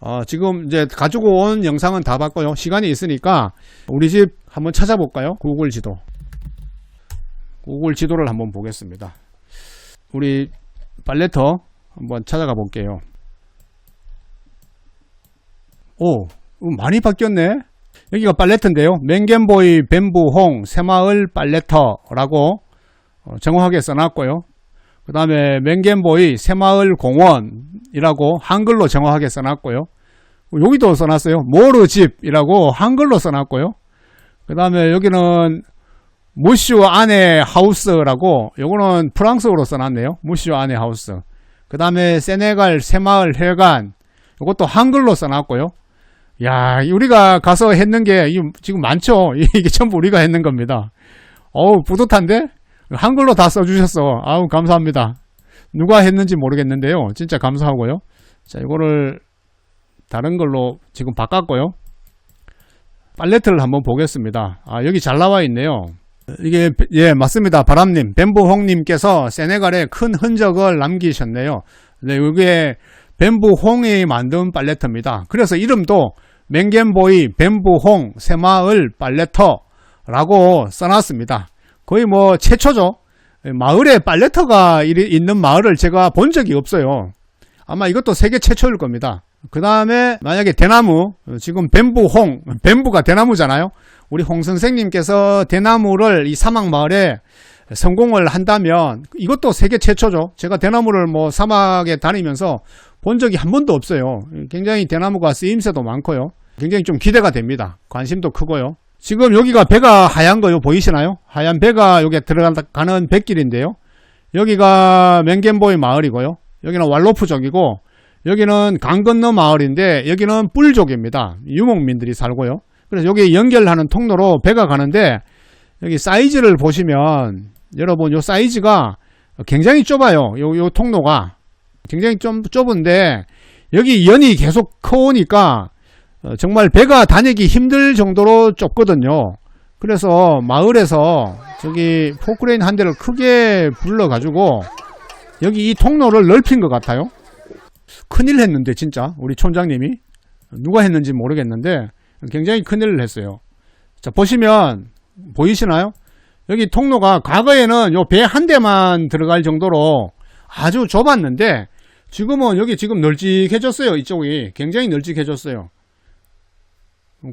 어, 지금 이제 가지고 온 영상은 다 봤고요. 시간이 있으니까 우리 집 한번 찾아볼까요? 구글 지도. 구글 지도를 한번 보겠습니다. 우리 빨래터 한번 찾아가 볼게요. 오, 어, 많이 바뀌었네. 여기가 빨래터인데요. 맹겐보이 뱀부홍 새마을 빨래터라고 어, 정확하게 써놨고요. 그 다음에 맹겐보이 새마을 공원이라고 한글로 정확하게 써놨고요. 여기도 써놨어요. 모르집이라고 한글로 써놨고요. 그 다음에 여기는 무슈 안에 하우스라고 요거는 프랑스어로 써놨네요. 무슈 안에 하우스. 그 다음에 세네갈 새마을 회관 이것도 한글로 써놨고요. 야, 우리가 가서 했는 게 지금 많죠? 이게 전부 우리가 했는 겁니다. 어우, 뿌듯한데? 한글로 다 써주셨어. 아우, 감사합니다. 누가 했는지 모르겠는데요. 진짜 감사하고요. 자, 이거를 다른 걸로 지금 바꿨고요. 팔레트를 한번 보겠습니다. 아, 여기 잘 나와 있네요. 이게, 예, 맞습니다. 바람님, 뱀부홍님께서 세네갈에 큰 흔적을 남기셨네요. 네, 이게 뱀부홍이 만든 팔레트입니다. 그래서 이름도 맹겐보이 뱀부홍 새마을 빨래터라고 써놨습니다. 거의 뭐 최초죠. 마을에 빨래터가 있는 마을을 제가 본 적이 없어요. 아마 이것도 세계 최초일 겁니다. 그 다음에 만약에 대나무, 지금 뱀부홍, 뱀부가 대나무잖아요. 우리 홍 선생님께서 대나무를 이 사막 마을에 성공을 한다면 이것도 세계 최초죠. 제가 대나무를 뭐 사막에 다니면서 본 적이 한 번도 없어요. 굉장히 대나무가 쓰임새도 많고요. 굉장히 좀 기대가 됩니다. 관심도 크고요. 지금 여기가 배가 하얀 거요 보이시나요? 하얀 배가 여기 들어가는 백길인데요. 여기가 맹겐보이 마을이고요. 여기는 왈로프족이고 여기는 강 건너 마을인데 여기는 뿔족입니다. 유목민들이 살고요. 그래서 여기 연결하는 통로로 배가 가는데 여기 사이즈를 보시면 여러분 요 사이즈가 굉장히 좁아요. 요, 요 통로가 굉장히 좀 좁은데 여기 연이 계속 커오니까 어, 정말 배가 다니기 힘들 정도로 좁거든요. 그래서 마을에서 저기 포크레인 한 대를 크게 불러가지고 여기 이 통로를 넓힌 것 같아요. 큰일 했는데 진짜 우리 촌장님이 누가 했는지 모르겠는데 굉장히 큰일을 했어요. 자 보시면 보이시나요? 여기 통로가 과거에는 요 배 한 대만 들어갈 정도로 아주 좁았는데 지금은 여기 지금 널찍해졌어요. 이쪽이 굉장히 널찍해졌어요.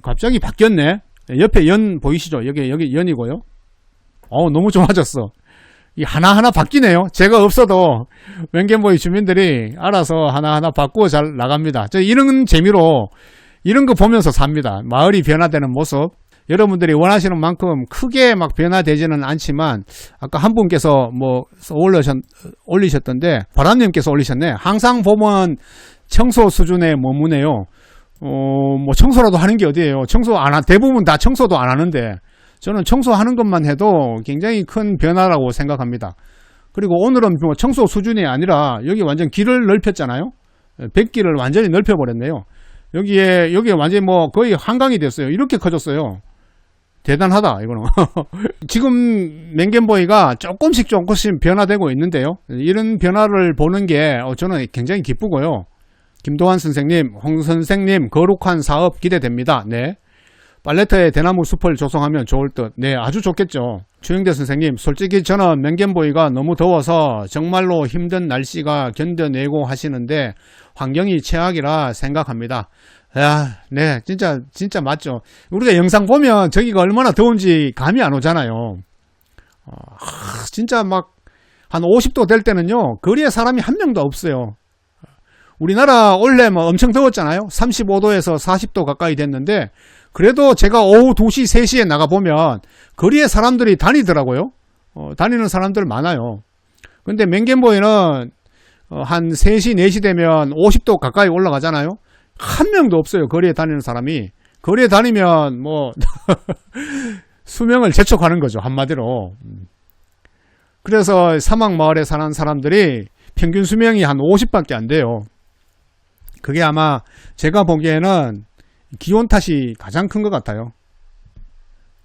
갑자기 바뀌었네. 옆에 연 보이시죠? 여기 여기 연이고요. 어 너무 좋아졌어. 이 하나하나 바뀌네요. 제가 없어도 맹겐보이 주민들이 알아서 하나하나 바꾸어 잘 나갑니다. 저 이런 재미로 이런 거 보면서 삽니다. 마을이 변화되는 모습. 여러분들이 원하시는 만큼 크게 막 변화되지는 않지만 아까 한 분께서 뭐 올리셨, 올리셨던데 바람님께서 올리셨네. 항상 보면 청소 수준에 머무네요. 어, 뭐 청소라도 하는 게 어디예요? 청소 안 하, 대부분 다 청소도 안 하는데 저는 청소하는 것만 해도 굉장히 큰 변화라고 생각합니다. 그리고 오늘은 뭐 청소 수준이 아니라 여기 완전 길을 넓혔잖아요. 백길을 완전히 넓혀버렸네요. 여기에, 여기에 완전히 뭐 거의 한강이 됐어요. 이렇게 커졌어요. 대단하다, 이거는. 지금 맹겐보이가 조금씩 조금씩 변화되고 있는데요. 이런 변화를 보는 게 어, 저는 굉장히 기쁘고요. 김도환 선생님, 홍 선생님, 거룩한 사업 기대됩니다. 네. 팔레터에 대나무 숲을 조성하면 좋을 듯. 네, 아주 좋겠죠. 추영대 선생님, 솔직히 저는 맹겐보이가 너무 더워서 정말로 힘든 날씨가 견뎌내고 하시는데 환경이 최악이라 생각합니다. 야, 네, 진짜, 진짜 맞죠. 우리가 영상 보면 저기가 얼마나 더운지 감이 안 오잖아요. 어, 진짜 막 한 50도 될 때는요, 거리에 사람이 한 명도 없어요. 우리나라 원래 뭐 엄청 더웠잖아요. 35도에서 40도 가까이 됐는데 그래도 제가 오후 2시, 3시에 나가보면 거리에 사람들이 다니더라고요. 어, 다니는 사람들 많아요. 근데 맹겐보이는 어, 한 3시, 4시 되면 50도 가까이 올라가잖아요. 한 명도 없어요. 거리에 다니는 사람이. 거리에 다니면 뭐 수명을 재촉하는 거죠. 한마디로. 그래서 사막 마을에 사는 사람들이 평균 수명이 한 50밖에 안 돼요. 그게 아마 제가 보기에는 기온 탓이 가장 큰 것 같아요.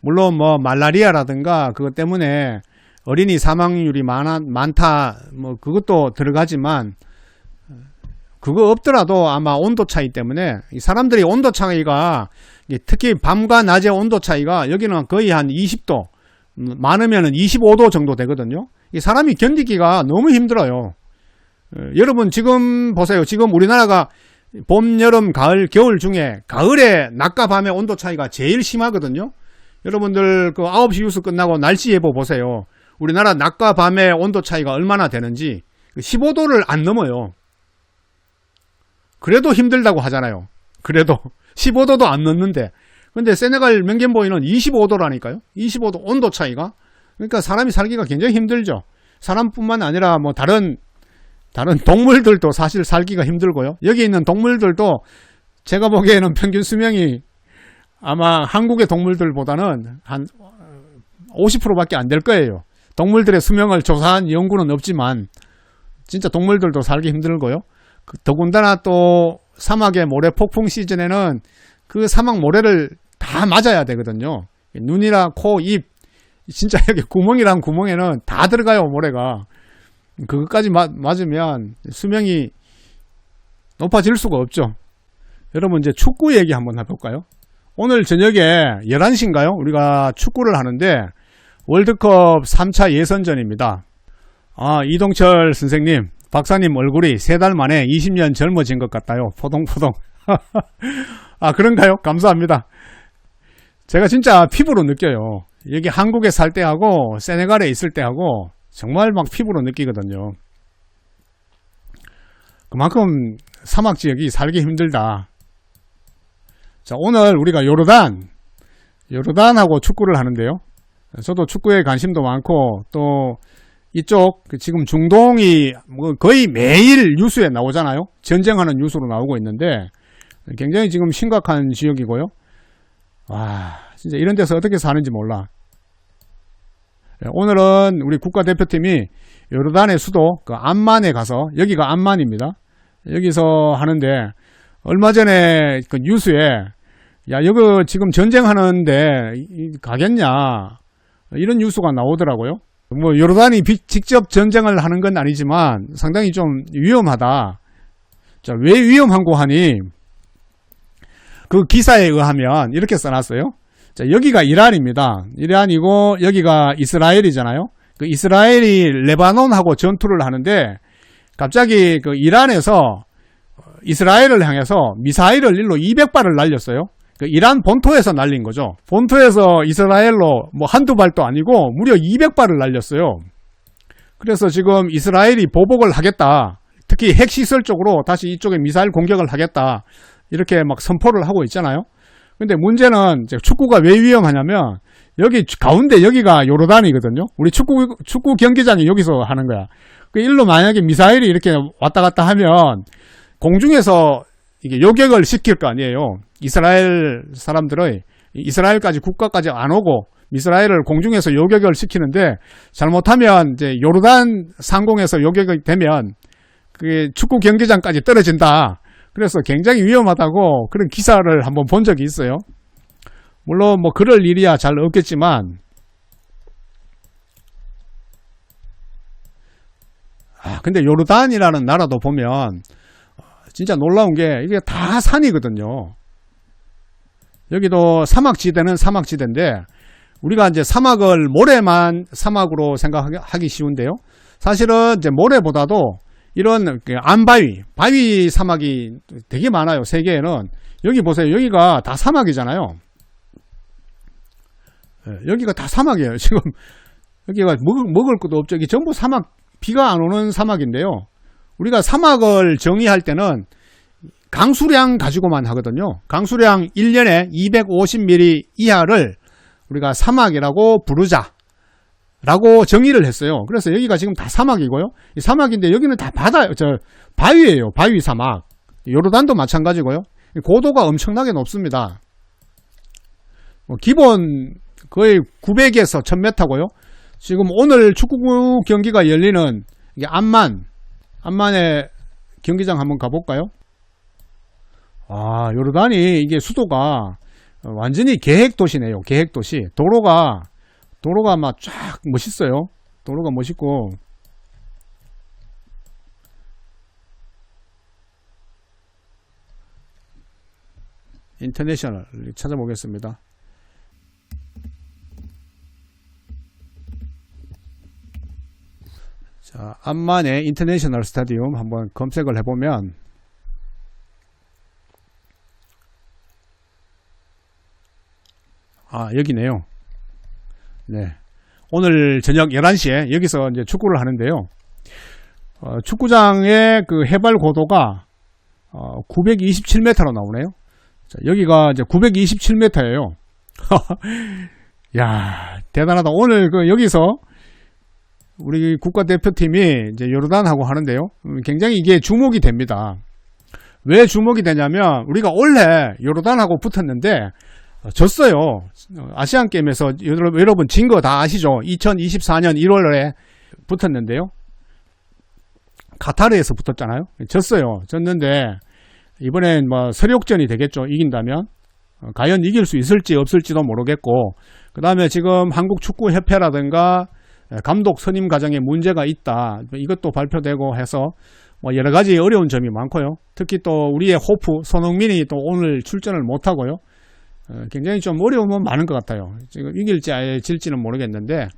물론 뭐 말라리아라든가 그것 때문에 어린이 사망률이 많아, 많다 뭐 그것도 들어가지만 그거 없더라도 아마 온도 차이 때문에 이 사람들이 온도 차이가 특히 밤과 낮의 온도 차이가 여기는 거의 한 20도 음, 많으면 은 25도 정도 되거든요. 이 사람이 견디기가 너무 힘들어요. 어, 여러분 지금 보세요. 지금 우리나라가 봄, 여름, 가을, 겨울 중에 가을에 낮과 밤의 온도 차이가 제일 심하거든요. 여러분들 그 9시 뉴스 끝나고 날씨 예보 보세요. 우리나라 낮과 밤의 온도 차이가 얼마나 되는지 15도를 안 넘어요. 그래도 힘들다고 하잖아요. 그래도 15도도 안 넘는데. 근데 세네갈 맹겐보이는 25도라니까요. 25도 온도 차이가. 그러니까 사람이 살기가 굉장히 힘들죠. 사람뿐만 아니라 뭐 다른 다른 동물들도 사실 살기가 힘들고요. 여기 있는 동물들도 제가 보기에는 평균 수명이 아마 한국의 동물들보다는 한 50%밖에 안 될 거예요. 동물들의 수명을 조사한 연구는 없지만 진짜 동물들도 살기 힘들고요. 그 더군다나 또 사막의 모래 폭풍 시즌에는 그 사막 모래를 다 맞아야 되거든요. 눈이랑 코, 입, 진짜 여기 구멍이랑 구멍에는 다 들어가요, 모래가. 그것까지 맞, 맞으면 수명이 높아질 수가 없죠. 여러분 이제 축구 얘기 한번 해볼까요? 오늘 저녁에 11시인가요? 우리가 축구를 하는데 월드컵 3차 예선전입니다. 아, 이동철 선생님, 박사님 얼굴이 세 달 만에 20년 젊어진 것 같아요. 포동포동. 아, 그런가요? 감사합니다. 제가 진짜 피부로 느껴요. 여기 한국에 살 때하고 세네갈에 있을 때하고 정말 막 피부로 느끼거든요. 그만큼 사막 지역이 살기 힘들다. 자, 오늘 우리가 요르단, 요르단하고 축구를 하는데요. 저도 축구에 관심도 많고 또 이쪽 그 지금 중동이 뭐 거의 매일 뉴스에 나오잖아요. 전쟁하는 뉴스로 나오고 있는데 굉장히 지금 심각한 지역이고요. 와, 진짜 이런 데서 어떻게 사는지 몰라. 예, 오늘은 우리 국가대표팀이 요르단의 수도 그 암만에 가서 여기가 암만입니다. 여기서 하는데 얼마 전에 그 뉴스에 야 여기 지금 전쟁하는데 가겠냐 이런 뉴스가 나오더라고요. 뭐 요르단이 비- 직접 전쟁을 하는 건 아니지만 상당히 좀 위험하다. 자, 왜 위험한고 하니 그 기사에 의하면 이렇게 써놨어요. 자, 여기가 이란입니다. 이란이고 여기가 이스라엘이잖아요. 그 이스라엘이 레바논하고 전투를 하는데 갑자기 그 이란에서 이스라엘을 향해서 미사일을 일로 200발을 날렸어요. 그 이란 본토에서 날린 거죠. 본토에서 이스라엘로 뭐 한두 발도 아니고 무려 200발을 날렸어요. 그래서 지금 이스라엘이 보복을 하겠다. 특히 핵시설 쪽으로 다시 이쪽에 미사일 공격을 하겠다. 이렇게 막 선포를 하고 있잖아요. 근데 문제는 이제 축구가 왜 위험하냐면 여기 가운데 여기가 요르단이거든요. 우리 축구 축구 경기장이 여기서 하는 거야. 그 일로 만약에 미사일이 이렇게 왔다 갔다 하면 공중에서 이게 요격을 시킬 거 아니에요. 이스라엘 사람들의 이스라엘까지 국가까지 안 오고 이스라엘을 공중에서 요격을 시키는데 잘못하면 이제 요르단 상공에서 요격이 되면 그게 축구 경기장까지 떨어진다. 그래서 굉장히 위험하다고 그런 기사를 한번 본 적이 있어요. 물론 뭐 그럴 일이야 잘 없겠지만 아 근데 요르단이라는 나라도 보면 어, 진짜 놀라운 게 이게 다 산이거든요. 여기도 사막지대는 사막지대인데 우리가 이제 사막을 모래만 사막으로 생각하기 쉬운데요. 사실은 이제 모래보다도 이런 그 안바위, 바위 사막이 되게 많아요. 세계에는. 여기 보세요. 여기가 다 사막이잖아요. 예, 여기가 다 사막이에요. 지금 여기가 먹을, 먹을 것도 없죠. 여기 전부 사막, 비가 안 오는 사막인데요. 우리가 사막을 정의할 때는 강수량 가지고만 하거든요. 강수량 1년에 250mm 이하를 우리가 사막이라고 부르자. 라고 정의를 했어요. 그래서 여기가 지금 다 사막이고요. 이 사막인데 여기는 다 바다, 저, 바위예요. 바위 사막. 요르단도 마찬가지고요. 고도가 엄청나게 높습니다. 뭐 기본 거의 900에서 1000m고요. 지금 오늘 축구 경기가 열리는 이게 암만, 암만의 경기장 한번 가볼까요? 아, 요르단이 이게 수도가 완전히 계획 도시네요. 계획 도시. 도로가 도로가 막 쫙 멋있어요. 도로가 멋있고 인터내셔널 찾아보겠습니다. 자, 암만의 인터내셔널 스타디움 한번 검색을 해보면 아 여기네요. 네. 오늘 저녁 11시에 여기서 이제 축구를 하는데요. 어, 축구장의 그 해발 고도가 어, 927m로 나오네요. 자, 여기가 이제 927m예요. 야, 대단하다. 오늘 그 여기서 우리 국가대표팀이 이제 요르단하고 하는데요. 음, 굉장히 이게 주목이 됩니다. 왜 주목이 되냐면 우리가 원래 요르단하고 붙었는데 어, 졌어요. 어, 아시안 게임에서 여러분, 진 거 다 아시죠? 2024년 1월에 붙었는데요. 카타르에서 붙었잖아요. 졌어요. 졌는데 이번엔 뭐 서력전이 되겠죠. 이긴다면 어, 과연 이길 수 있을지 없을지도 모르겠고 그 다음에 지금 한국 축구 협회라든가 감독 선임 과정에 문제가 있다. 이것도 발표되고 해서 뭐 여러 가지 어려운 점이 많고요. 특히 또 우리의 호프 손흥민이 또 오늘 출전을 못 하고요. 어, 굉장히 좀 어려움은 많은 것 같아요. 지금 이길지 아예 질지는 모르겠는데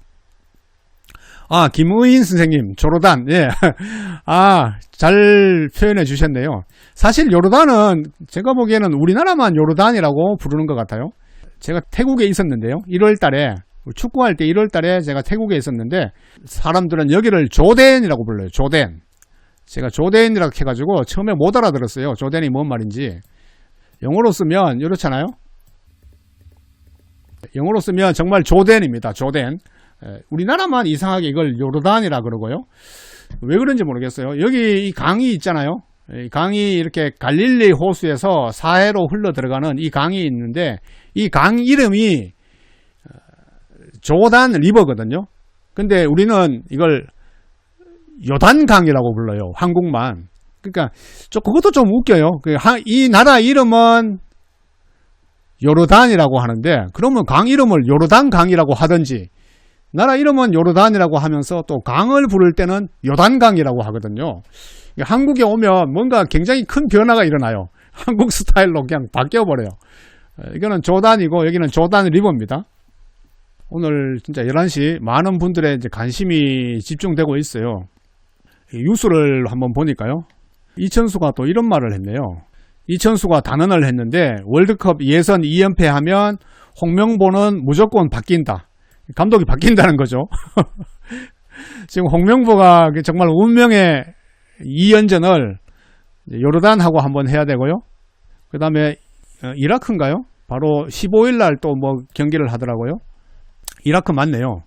아, 김의인 선생님, 조르단, 예. 아, 잘 표현해 주셨네요. 사실 요르단은 제가 보기에는 우리나라만 요르단이라고 부르는 것 같아요. 제가 태국에 있었는데요. 1월 달에, 축구할 때 1월 달에 제가 태국에 있었는데, 사람들은 여기를 조덴이라고 불러요. 조덴. 제가 조덴이라고 해가지고 처음에 못 알아들었어요. 조덴이 뭔 말인지. 영어로 쓰면 이렇잖아요. 영어로 쓰면 정말 조덴입니다. 조덴. 예, 우리나라만 이상하게 이걸 요르단이라 그러고요. 왜 그런지 모르겠어요. 여기 이 강이 있잖아요. 이 강이 이렇게 갈릴리 호수에서 사해로 흘러 들어가는 이 강이 있는데 이 강 이름이 어, 조단 리버거든요. 근데 우리는 이걸 요단강이라고 불러요. 한국만. 그러니까 저 그것도 좀 웃겨요. 그이 나라 이름은 요르단이라고 하는데 그러면 강 이름을 요르단 강이라고 하든지 나라 이름은 요르단이라고 하면서 또 강을 부를 때는 요단강이라고 하거든요. 한국에 오면 뭔가 굉장히 큰 변화가 일어나요. 한국 스타일로 그냥 바뀌어버려요. 이거는 조단이고 여기는 조단 리버입니다. 오늘 진짜 11시 많은 분들의 관심이 집중되고 있어요. 뉴스를 한번 보니까요. 이천수가 또 이런 말을 했네요. 이천수가 단언을 했는데 월드컵 예선 2연패하면 홍명보는 무조건 바뀐다. 감독이 바뀐다는 거죠. 지금 홍명보가 정말 운명의 2연전을 요르단하고 한번 해야 되고요. 그 다음에 어, 이라크인가요? 바로 15일 날 또 뭐 경기를 하더라고요. 이라크 맞네요.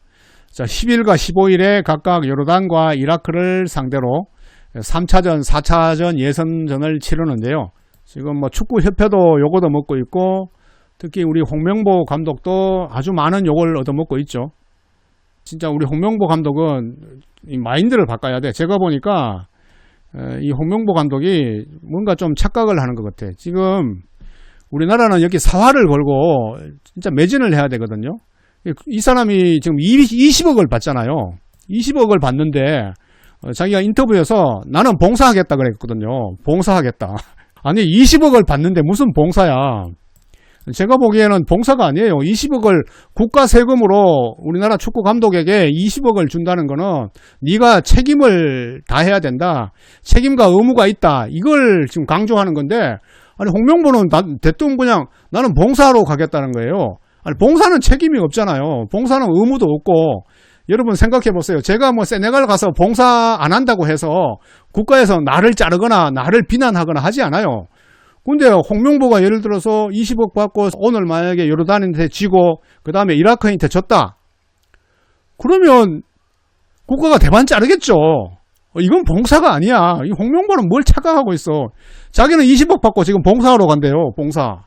자, 10일과 15일에 각각 요르단과 이라크를 상대로 3차전, 4차전 예선전을 치르는데요. 지금 뭐 축구협회도 요거도 먹고 있고 특히 우리 홍명보 감독도 아주 많은 욕을 얻어먹고 있죠. 진짜 우리 홍명보 감독은 이 마인드를 바꿔야 돼. 제가 보니까 이 홍명보 감독이 뭔가 좀 착각을 하는 것 같아. 지금 우리나라는 여기 사활을 걸고 진짜 매진을 해야 되거든요. 이 사람이 지금 20억을 받잖아요. 20억을 받는데 어, 자기가 인터뷰에서 나는 봉사하겠다 그랬거든요. 봉사하겠다. 아니 20억을 받는데 무슨 봉사야. 제가 보기에는 봉사가 아니에요. 20억을 국가 세금으로 우리나라 축구 감독에게 20억을 준다는 거는 네가 책임을 다해야 된다. 책임과 의무가 있다. 이걸 지금 강조하는 건데 아니 홍명보는 대뜸 그냥 나는 봉사하러 가겠다는 거예요. 아니 봉사는 책임이 없잖아요. 봉사는 의무도 없고 여러분 생각해 보세요. 제가 뭐 세네갈 가서 봉사 안 한다고 해서 국가에서 나를 자르거나 나를 비난하거나 하지 않아요. 근데 홍명보가 예를 들어서 20억 받고 오늘 만약에 요르단한테 지고 그 다음에 이라크한테 졌다. 그러면 국가가 대반 자르겠죠. 어, 이건 봉사가 아니야. 이 홍명보는 뭘 착각하고 있어. 자기는 20억 받고 지금 봉사하러 간대요. 봉사.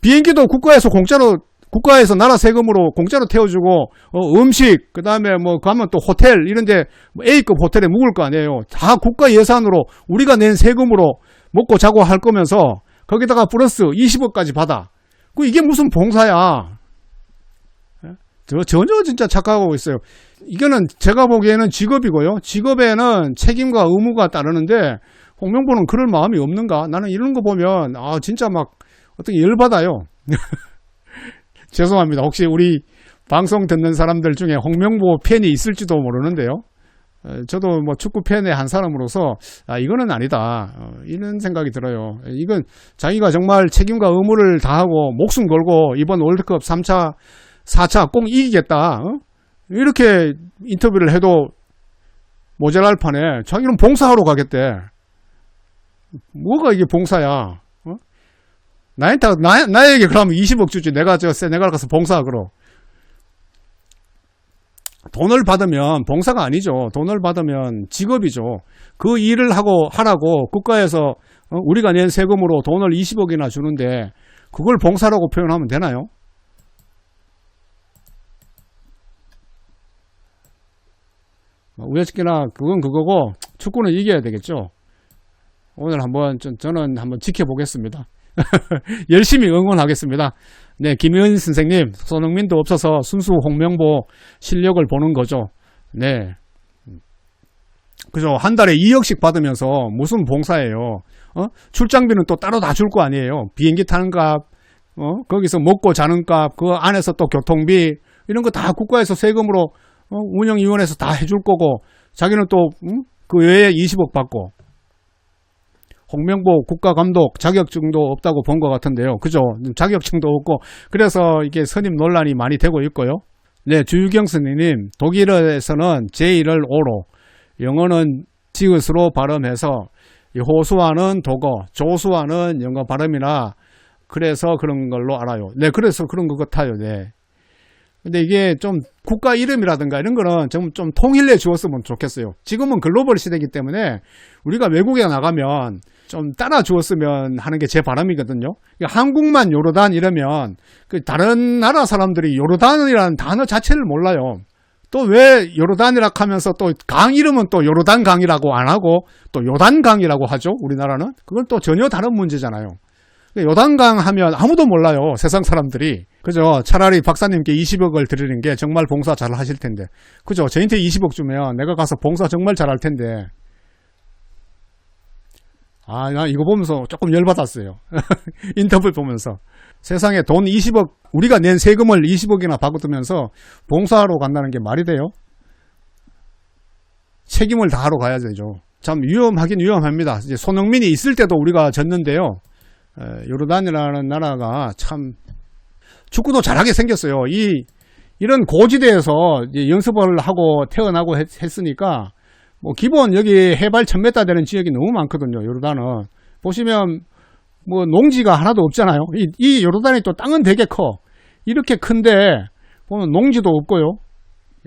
비행기도 국가에서 공짜로 국가에서 나라 세금으로 공짜로 태워주고 어, 음식 그 다음에 뭐 가면 또 호텔 이런데 뭐 A급 호텔에 묵을 거 아니에요. 다 국가 예산으로 우리가 낸 세금으로 먹고 자고 할 거면서 거기다가 플러스 20억까지 받아. 그 이게 무슨 봉사야? 예? 저 전혀 진짜 착각하고 있어요. 이거는 제가 보기에는 직업이고요. 직업에는 책임과 의무가 따르는데 홍명보는 그럴 마음이 없는가? 나는 이런 거 보면 아 진짜 막 어떻게 열받아요. 죄송합니다. 혹시 우리 방송 듣는 사람들 중에 홍명보 팬이 있을지도 모르는데요. 어, 저도 뭐 축구 팬의 한 사람으로서 아 이거는 아니다 어, 이런 생각이 들어요. 이건 자기가 정말 책임과 의무를 다하고 목숨 걸고 이번 월드컵 3차, 4차 꼭 이기겠다 어? 이렇게 인터뷰를 해도 모자랄 판에 자기는 봉사하러 가겠대. 뭐가 이게 봉사야? 어? 나한테 나, 나에게 그러면 20억 주지 내가 저 세네갈 가서 봉사하그러. 돈을 받으면 봉사가 아니죠. 돈을 받으면 직업이죠. 그 일을 하고 하라고 국가에서 어, 우리가 낸 세금으로 돈을 20억이나 주는데 그걸 봉사라고 표현하면 되나요? 우여식기나 그건 그거고 축구는 이겨야 되겠죠. 오늘 한번 저, 저는 한번 지켜보겠습니다. 열심히 응원하겠습니다. 네, 김의은 선생님, 손흥민도 없어서 순수 홍명보 실력을 보는 거죠. 네. 그죠. 한 달에 2억씩 받으면서 무슨 봉사예요. 어? 출장비는 또 따로 다 줄 거 아니에요. 비행기 타는 값, 어? 거기서 먹고 자는 값, 그 안에서 또 교통비, 이런 거 다 국가에서 세금으로 어? 운영위원회에서 다 해줄 거고, 자기는 또, 음? 그 외에 20억 받고, 홍명보 국가감독 자격증도 없다고 본 것 같은데요. 그죠? 자격증도 없고 그래서 이게 선임 논란이 많이 되고 있고요. 네, 주유경 스님 독일어에서는 J를 O로 영어는 지읒으로 발음해서 호수와는 독어, 조수와는 영어 발음이라 그래서 그런 걸로 알아요. 네, 그래서 그런 것 같아요. 네. 근데 이게 좀 국가 이름이라든가 이런 거는 좀, 좀 통일해 주었으면 좋겠어요. 지금은 글로벌 시대이기 때문에 우리가 외국에 나가면 좀 따라 주었으면 하는 게 제 바람이거든요. 그러니까 한국만 요르단 이러면 그 다른 나라 사람들이 요르단이라는 단어 자체를 몰라요. 또 왜 요르단이라 하면서 또 강 이름은 또 요르단 강이라고 안 하고 또 요단 강이라고 하죠. 우리나라는 그건 또 전혀 다른 문제잖아요. 요단강 하면 아무도 몰라요. 세상 사람들이. 그죠? 차라리 박사님께 20억을 드리는 게 정말 봉사 잘 하실 텐데. 그죠? 저한테 20억 주면 내가 가서 봉사 정말 잘 할 텐데. 아, 나 이거 보면서 조금 열받았어요. 인터뷰 보면서. 세상에 돈 20억, 우리가 낸 세금을 20억이나 받으면서 봉사하러 간다는 게 말이 돼요? 책임을 다하러 가야 되죠. 참 위험하긴 위험합니다. 이제 손흥민이 있을 때도 우리가 졌는데요. 요르단이라는 나라가 참 축구도 잘하게 생겼어요. 이 이런 고지대에서 연습을 하고 태어나고 했, 으니까 뭐 기본 여기 해발 1000m 되는 지역이 너무 많거든요. 요르단은 보시면 뭐 농지가 하나도 없잖아요. 이, 이 요르단이 또 땅은 되게 커. 이렇게 큰데 보면 농지도 없고요.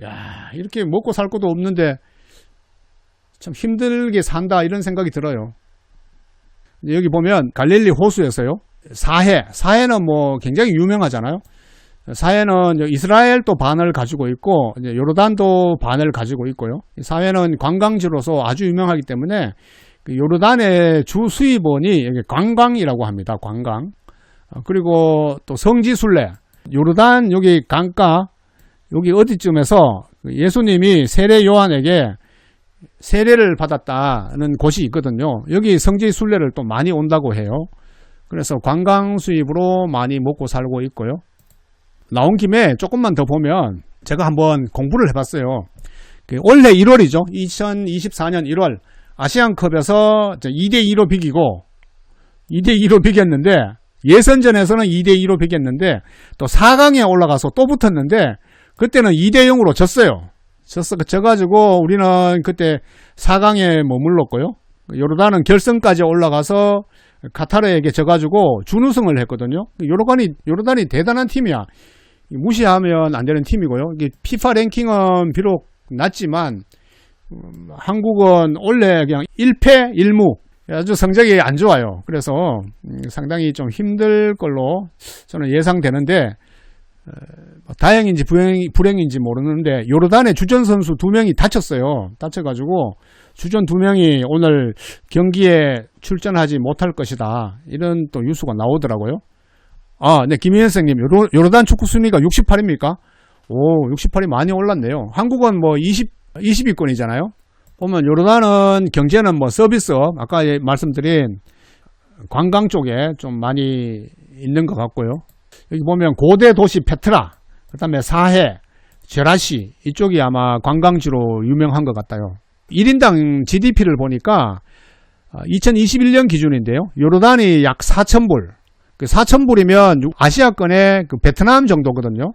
야 이렇게 먹고 살 것도 없는데 참 힘들게 산다 이런 생각이 들어요. 여기 보면 갈릴리 호수에서요. 사해, 사해는 뭐 굉장히 유명하잖아요. 사해는 이스라엘도 반을 가지고 있고 요르단도 반을 가지고 있고요. 사해는 관광지로서 아주 유명하기 때문에 그 요르단의 주 수입원이 관광이라고 합니다. 관광. 어, 그리고 또 성지순례. 요르단 여기 강가 여기 어디쯤에서 예수님이 세례 요한에게 세례를 받았다는 곳이 있거든요. 여기 성지 순례를 또 많이 온다고 해요. 그래서 관광 수입으로 많이 먹고 살고 있고요. 나온 김에 조금만 더 보면 제가 한번 공부를 해봤어요. 그 올해 1월이죠. 2024년 1월 아시안컵에서 2대2로 비기고 2대2로 비겼는데 예선전에서는 2대2로 비겼는데 또 4강에 올라가서 또 붙었는데 그때는 2대0으로 졌어요. 졌어, 져가지고 우리는 그때 4강에 머물렀고요. 요르단은 결승까지 올라가서 카타르에게 져가지고 준우승을 했거든요. 요르단이, 요르단이 대단한 팀이야. 무시하면 안 되는 팀이고요. 이게 피파 랭킹은 비록 낮지만 음, 한국은 원래 그냥 1패 1무 아주 성적이 안 좋아요. 그래서 음, 상당히 좀 힘들 걸로 저는 예상되는데 뭐 다행인지 불행, 불행인지 모르는데 요르단의 주전 선수 두 명이 다쳤어요. 다쳐가지고 주전 두 명이 오늘 경기에 출전하지 못할 것이다. 이런 또 뉴스가 나오더라고요. 아, 네, 김희현 선생님, 요르, 요르단 축구 순위가 68입니까? 오, 68이 많이 올랐네요. 한국은 뭐 20, 20위권이잖아요. 보면 요르단은 경제는 뭐 서비스업, 아까 말씀드린 관광 쪽에 좀 많이 있는 것 같고요. 여기 보면 고대 도시 페트라, 그 다음에 사해, 제라시 이쪽이 아마 관광지로 유명한 것 같아요. 1인당 GDP를 보니까 2021년 기준인데요. 요르단이 약 4,000불. 그 4,000불이면 아시아권의 그 베트남 정도거든요.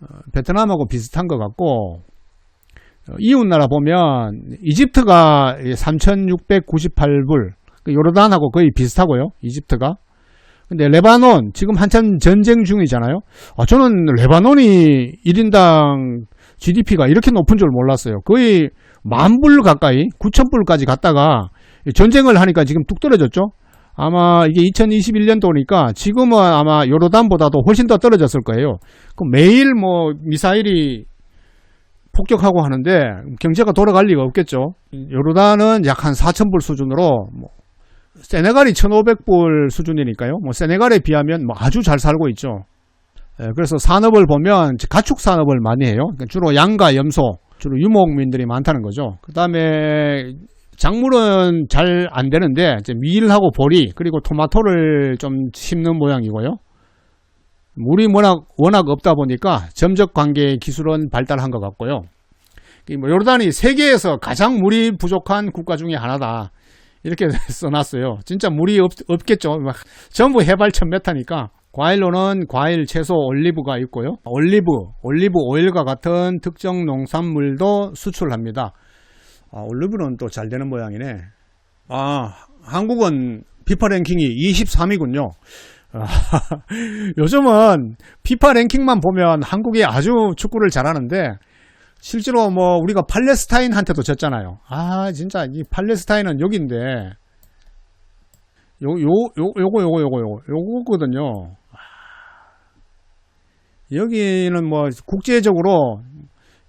어, 베트남하고 비슷한 것 같고 어, 이웃 나라 보면 이집트가 3,698불. 그 요르단하고 거의 비슷하고요. 이집트가. 근데 레바논 지금 한참 전쟁 중이잖아요. 아, 저는 레바논이 1인당 GDP가 이렇게 높은 줄 몰랐어요. 거의 만불 가까이 9천 불까지 갔다가 전쟁을 하니까 지금 뚝 떨어졌죠. 아마 이게 2021년도니까 지금은 아마 요르단보다도 훨씬 더 떨어졌을 거예요. 그럼 매일 뭐 미사일이 폭격하고 하는데 경제가 돌아갈 리가 없겠죠. 요르단은 약 한 4천 불 수준으로 뭐 세네갈이 1,500불 수준이니까요. 뭐 세네갈에 비하면 뭐 아주 잘 살고 있죠. 예, 그래서 산업을 보면 가축 산업을 많이 해요. 그러니까 주로 양과 염소, 주로 유목민들이 많다는 거죠. 그 다음에 작물은 잘 안 되는데 이제 밀하고 보리 그리고 토마토를 좀 심는 모양이고요. 물이 워낙 워낙 없다 보니까 점적 관계 기술은 발달한 것 같고요. 이뭐 요르단이 세계에서 가장 물이 부족한 국가 중에 하나다. 이렇게 써놨어요. 진짜 물이 없, 없겠죠. 막 전부 해발 1000m니까. 과일로는 과일, 채소, 올리브가 있고요. 올리브, 올리브 오일과 같은 특정 농산물도 수출합니다. 아, 올리브는 또 잘 되는 모양이네. 아, 한국은 피파 랭킹이 23위군요. 아, 요즘은 피파 랭킹만 보면 한국이 아주 축구를 잘하는데 실제로 뭐 우리가 팔레스타인한테도 졌잖아요. 아 진짜 이 팔레스타인은 여기인데 요 요 요 요거 요거 요거 요거 요거거든요. 아, 여기는 뭐 국제적으로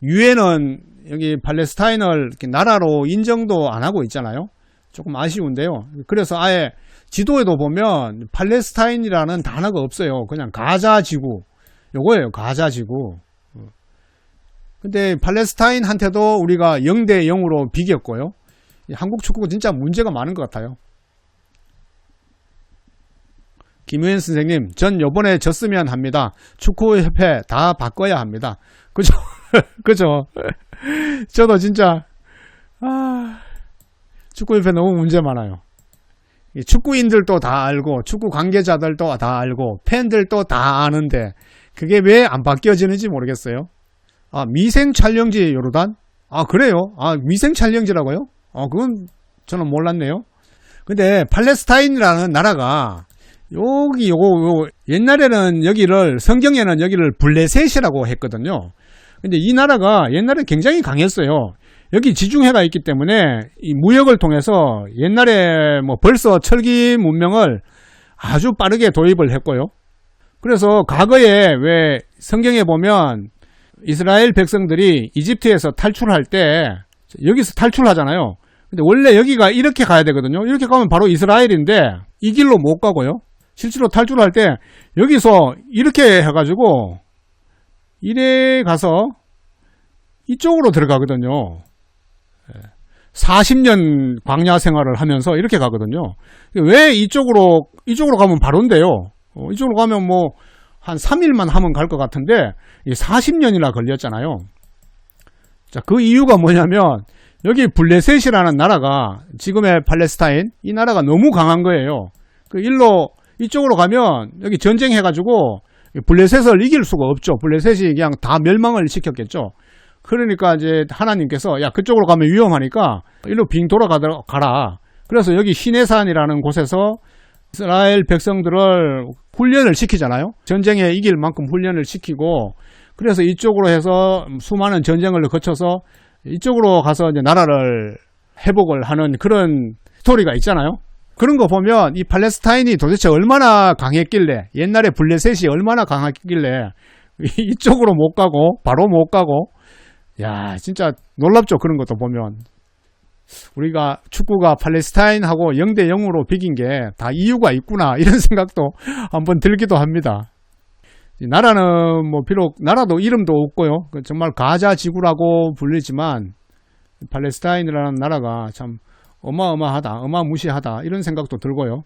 유엔은 여기 팔레스타인을 나라로 인정도 안 하고 있잖아요. 조금 아쉬운데요. 그래서 아예 지도에도 보면 팔레스타인이라는 단어가 없어요. 그냥 가자 지구 요거예요. 가자 지구. 근데 팔레스타인한테도 우리가 0대 0으로 비겼고요. 이 한국 축구가 진짜 문제가 많은 것 같아요. 김우현 선생님, 전 요번에 졌으면 합니다. 축구협회 다 바꿔야 합니다. 그죠? 그죠? 저도 진짜, 아, 축구협회 너무 문제 많아요. 이 축구인들도 다 알고, 축구 관계자들도 다 알고, 팬들도 다 아는데, 그게 왜 안 바뀌어지는지 모르겠어요. 아, 미생 촬영지 요르단? 아, 그래요? 아, 미생 촬영지라고요? 어, 그건 저는 몰랐네요. 근데 팔레스타인이라는 나라가 여기 요거, 요거 옛날에는 여기를 성경에는 여기를 블레셋이라고 했거든요. 근데 이 나라가 옛날에 굉장히 강했어요. 여기 지중해가 있기 때문에 이 무역을 통해서 옛날에 뭐 벌써 철기 문명을 아주 빠르게 도입을 했고요. 그래서 과거에 왜 성경에 보면 이스라엘 백성들이 이집트에서 탈출할 때 여기서 탈출하잖아요. 근데 원래 여기가 이렇게 가야 되거든요. 이렇게 가면 바로 이스라엘인데 이 길로 못 가고요. 실제로 탈출할 때 여기서 이렇게 해가지고 이래 가서 이쪽으로 들어가거든요. 40년 광야 생활을 하면서 이렇게 가거든요. 왜 이쪽으로 이쪽으로 가면 바로인데요. 어, 이쪽으로 가면 뭐 한 3일만 하면 갈 것 같은데 40년이나 걸렸잖아요. 자, 그 이유가 뭐냐면 여기 블레셋이라는 나라가 지금의 팔레스타인 이 나라가 너무 강한 거예요. 그 일로 이쪽으로 가면 여기 전쟁해가지고 블레셋을 이길 수가 없죠. 블레셋이 그냥 다 멸망을 시켰겠죠. 그러니까 이제 하나님께서 야 그쪽으로 가면 위험하니까 일로 빙 돌아가라. 그래서 여기 시내산이라는 곳에서 이스라엘 백성들을 훈련을 시키잖아요. 전쟁에 이길 만큼 훈련을 시키고 그래서 이쪽으로 해서 수많은 전쟁을 거쳐서 이쪽으로 가서 이제 나라를 회복을 하는 그런 스토리가 있잖아요. 그런 거 보면 이 팔레스타인이 도대체 얼마나 강했길래 옛날에 블레셋이 얼마나 강했길래 이쪽으로 못 가고 바로 못 가고 야 진짜 놀랍죠 그런 것도 보면 우리가 축구가 팔레스타인하고 0대 0으로 비긴 게 다 이유가 있구나 이런 생각도 한번 들기도 합니다. 이 나라는 뭐 비록 나라도 이름도 없고요. 그 정말 가자 지구라고 불리지만 팔레스타인이라는 나라가 참 어마어마하다, 어마무시하다 이런 생각도 들고요.